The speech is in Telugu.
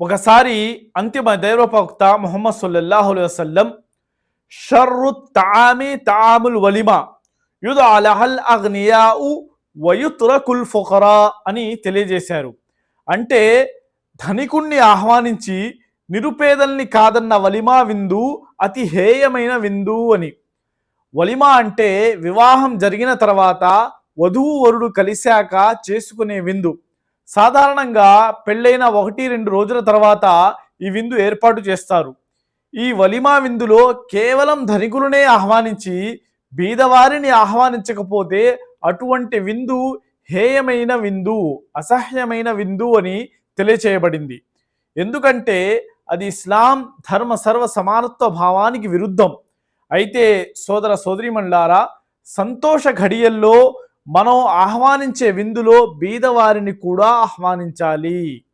ఒకసారి అంతిమ దైవప్రవక్త ముహమ్మద్ సల్లల్లాహు వసల్లం షర్రు తామి తాముల్ వలిమా యుద్ అలహల్ అగ్నియాఉ వయుత్రకుల్ ఫుకరా అని తెలియజేశారు. అంటే ధనికుణ్ణి ఆహ్వానించి నిరుపేదల్ని కాదన్న వలిమా విందు అతి హేయమైన విందు అని. వలిమా అంటే వివాహం జరిగిన తర్వాత వధువు వరుడు కలిశాక చేసుకునే విందు. సాధారణంగా పెళ్ళైన ఒకటి రెండు రోజుల తర్వాత ఈ విందు ఏర్పాటు చేస్తారు. ఈ వలిమా విందులో కేవలం ధనికులనే ఆహ్వానించి బీదవారిని ఆహ్వానించకపోతే అటువంటి విందు హేయమైన విందు అసహ్యమైన విందు అని తెలియచేయబడింది. ఎందుకంటే అది ఇస్లాం ధర్మ సర్వ సమానత్వ భావానికి విరుద్ధం. అయితే సోదర సోదరిమణులారా సంతోష ఘడియల్లో మనం ఆహ్వానించే విందులో బీదవారిని కూడా ఆహ్వానించాలి.